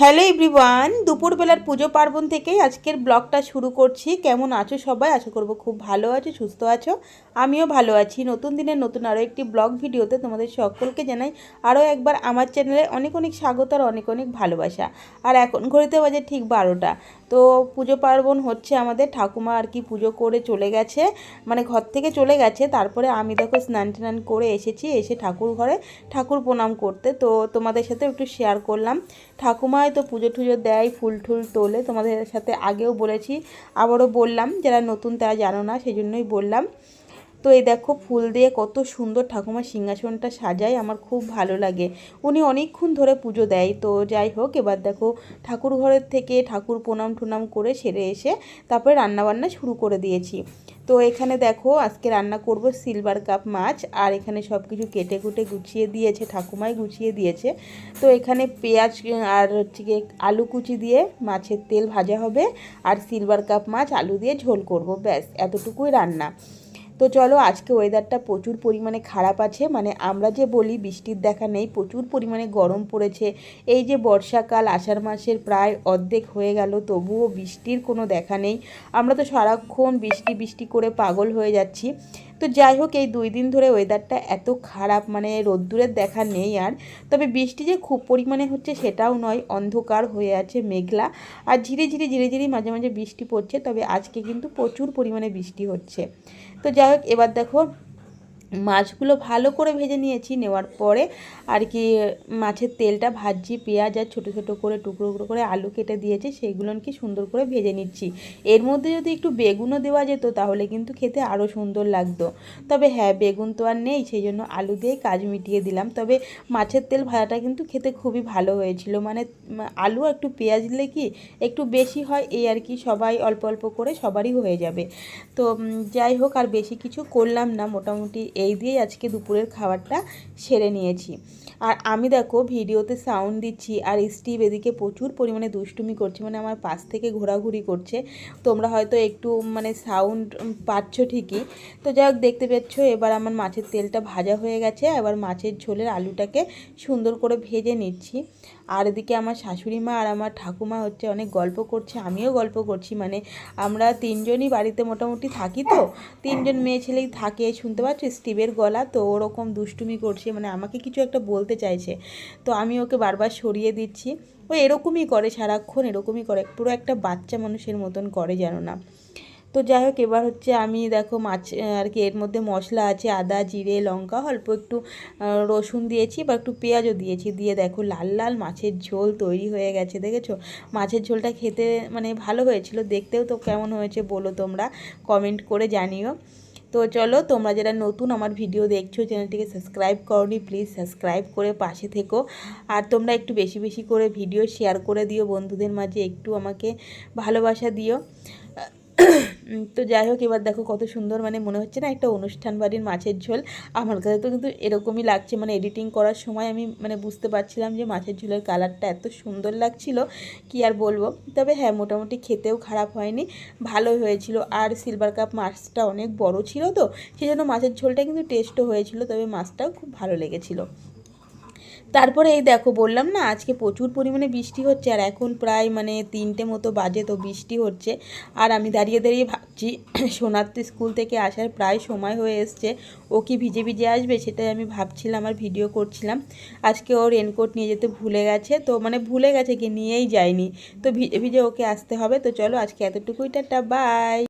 Hello everyone, দুপুরবেলার পুজো পার্বণ থেকেই আজকের ব্লগটা শুরু করছি। কেমন আছো সবাই? আশা করব খুব ভালো আছো, সুস্থ আছো। আমিও ভালো আছি। নতুন দিনের নতুন আরও একটি ব্লগ ভিডিওতে তোমাদের সকলকে জানাই আরও একবার আমার চ্যানেলে অনেক অনেক স্বাগত আর অনেক অনেক ভালোবাসা। আর এখন ঘড়িতে বাজে ঠিক বারোটা। তো পুজো পার্বণ হচ্ছে আমাদের। ঠাকুমা আর কি পুজো করে চলে গেছে। মানে ঘর থেকে চলে গেছে। তারপরে আমি দেখো স্নান টান করে এসেছি, এসে ঠাকুর ঘরে ঠাকুর প্রণাম করতে। তো তোমাদের সাথে একটু শেয়ার করলাম। ঠাকুমায় তো পুজো টুজো দেয়, ফুল টুল তোলে। তোমাদের সাথে আগেও বলেছি, আবারও বললাম, যারা নতুন তারা জানো না সেই জন্যই বললাম। তো এই দেখো ফুল দিয়ে কত সুন্দর ঠাকুমার সিংহাসনটা সাজায়, আমার খুব ভালো লাগে। উনি অনেকক্ষণ ধরে পুজো দেয়, তো যাই হোক, এবার দেখো ঠাকুর ঘরের থেকে ঠাকুর প্রণাম টুনাম করে সেরে এসে তারপরে রান্নাবান্না শুরু করে দিয়েছি। তো এখানে দেখো আজকে রান্না করব সিলভার কাপ মাছ, আর এখানে সব কিছু কেটে কুটে গুছিয়ে দিয়েছে, ঠাকুমাই গুছিয়ে দিয়েছে। তো এখানে পেঁয়াজ, আর হচ্ছে গিয়ে আলু কুচি দিয়ে মাছের তেল ভাজা হবে, আর সিলভার কাপ মাছ আলু দিয়ে ঝোল করব, ব্যাস, এতটুকুই রান্না। তো চলো আজকে ওয়েদারটা প্রচুর পরিমাণে খারাপ আছে। মানে আমরা যে বলি বৃষ্টির দেখা নেই, প্রচুর পরিমাণে গরম পড়েছে। এই যে বর্ষাকাল, আষাঢ় মাসের প্রায় অর্ধেক হয়ে গেল, তবুও বৃষ্টির কোনো দেখা নেই। আমরা তো সারাক্ষণ বৃষ্টি বৃষ্টি করে পাগল হয়ে যাচ্ছি। তো যাই হোক, এই দুই দিন ধরে ওয়েদারটা এত খারাপ মানে রোদ্দুরের দেখা নেই আর। তবে বৃষ্টি যে খুব পরিমাণে হচ্ছে সেটাও নয়, অন্ধকার হয়ে আছে মেঘলা। আর ঝিরে ঝিরে ঝিরে ঝিরে মাঝে মাঝে বৃষ্টি পড়ছে, তবে আজকে কিন্তু প্রচুর পরিমাণে বৃষ্টি হচ্ছে। তো যাই হোক, এবার দেখো মাছগুলো ভালো করে ভেজে নিয়েছি, নেওয়ার পরে আর কি মাছের তেলটা ভাজছি পেঁয়াজ আর ছোটো ছোটো করে টুকরো টুকরো করে আলু কেটে দিয়েছে সেইগুলো কি সুন্দর করে ভেজে নিচ্ছি। এর মধ্যে যদি একটু বেগুনও দেওয়া যেত তাহলে কিন্তু খেতে আরও সুন্দর লাগতো। তবে হ্যাঁ বেগুন তো আর নেই, সেই জন্য আলু দিয়েই কাজ মিটিয়ে দিলাম। তবে মাছের তেল ভাজাটা কিন্তু খেতে খুবই ভালো হয়েছিল। মানে আলু একটু পেঁয়াজ দিলে কি একটু বেশি হয়, এই আর কি সবাই অল্প অল্প করে সবারই হয়ে যাবে। তো যাই হোক, আর বেশি কিছু করলাম না, মোটামুটি এই দিয়েই আজকে দুপুরের খাবারটা সেরে নিয়েছি। আর আমি দেখো ভিডিওতে সাউন্ড দিচ্ছি আর স্টিভ এদিকে প্রচুর পরিমাণে দুষ্টুমি করছে মানে আমার পাশ থেকে ঘোরাঘুরি করছে। তোমরা হয়তো একটু মানে সাউন্ড পাচ্ছ ঠিকই। তো যাই দেখতে পাচ্ছ এবার আমার মাছের তেলটা ভাজা হয়ে গেছে। এবার মাছের ঝোলের আলুটাকে সুন্দর করে ভেজে নিচ্ছি। আর এদিকে আমার শাশুড়ি মা আর আমার ঠাকুমা হচ্ছে অনেক গল্প করছে, আমিও গল্প করছি। মানে আমরা তিনজনই বাড়িতে মোটামুটি থাকি তো, তিনজন মেয়ে ছেলেই থাকে, শুনতে পাচ্ছ? স্টিভের গলা তো ওরকম দুষ্টুমি করছে মানে আমাকে কিছু একটা বলতে চাইছে। তো আমি ওকে বারবার সরিয়ে দিচ্ছি। ও এরকমই করে সারাক্ষণ, এরকমই করে। পুরো একটা বাচ্চা মানুষের মতন করে যেন না। তো যাই হোক, এবার হচ্ছে আমি দেখো মাছ, আর কি, এর মধ্যে মশলা আছে, আদা, জিরে, লঙ্কা, অল্প একটু রসুন দিয়েছি বা একটু পেঁয়াজও দিয়েছি। দিয়ে দেখো লাল লাল মাছের ঝোল তৈরি হয়ে গেছে, দেখেছ? মাছের ঝোলটা খেতে মানে ভালো হয়েছিল। দেখতেও তো কেমন হয়েছে বলো তোমরা। কমেন্ট করে জানিও। তো চলো, তোমরা যারা নতুন আমার ভিডিও দেখছ চ্যানেলটিকে সাবস্ক্রাইব করনি প্লিজ সাবস্ক্রাইব করে পাশে থেকো। আর তোমরা একটু বেশি বেশি করে ভিডিও শেয়ার করে দিও বন্ধুদের মাঝে, একটু আমাকে ভালোবাসা দিও। তো যাই হোক, এবার দেখো কত সুন্দর মানে মনে হচ্ছে না একটা অনুষ্ঠান বাড়ির মাছের ঝোল। আমার কাছে তো কিন্তু এরকমই লাগছে মানে এডিটিং করার সময় আমি মানে বুঝতে পারছিলাম যে মাছের ঝোলের কালারটা এত সুন্দর লাগছিল, কি আর বলব? তবে হ্যাঁ মোটামুটি খেতেও খারাপ হয়নি, ভালোই হয়েছিল। আর সিলভার কাপ মাছটা অনেক বড় ছিল তো সেই জন্য মাছের ঝোলটা কিন্তু টেস্টও হয়েছিল, তবে মাছটাও খুব ভালো লেগেছিলো। তারপরে এই দেখো বললাম না, আজকে প্রচুর পরিমাণে বৃষ্টি হচ্ছে আর এখন প্রায় মানে তিনটে মতো বাজে তো বৃষ্টি হচ্ছে। আর আমি দাঁড়িয়ে দাঁড়িয়ে ভাবছি সোনার স্কুল থেকে আসার প্রায় সময় হয়ে এসছে। ও কি ভিজে ভিজে আসবে সেটাই আমি ভাবছিলাম আর ভিডিও করছিলাম। আজকে ও রেনকোট নিয়ে যেতে ভুলে গেছে, তো মানে ভুলে গেছে কি নিয়েই যায়নি। তো ভিজে ভিজে ওকে আসতে হবে, তো চলো আজকে এতটুকুই, টাটা বাই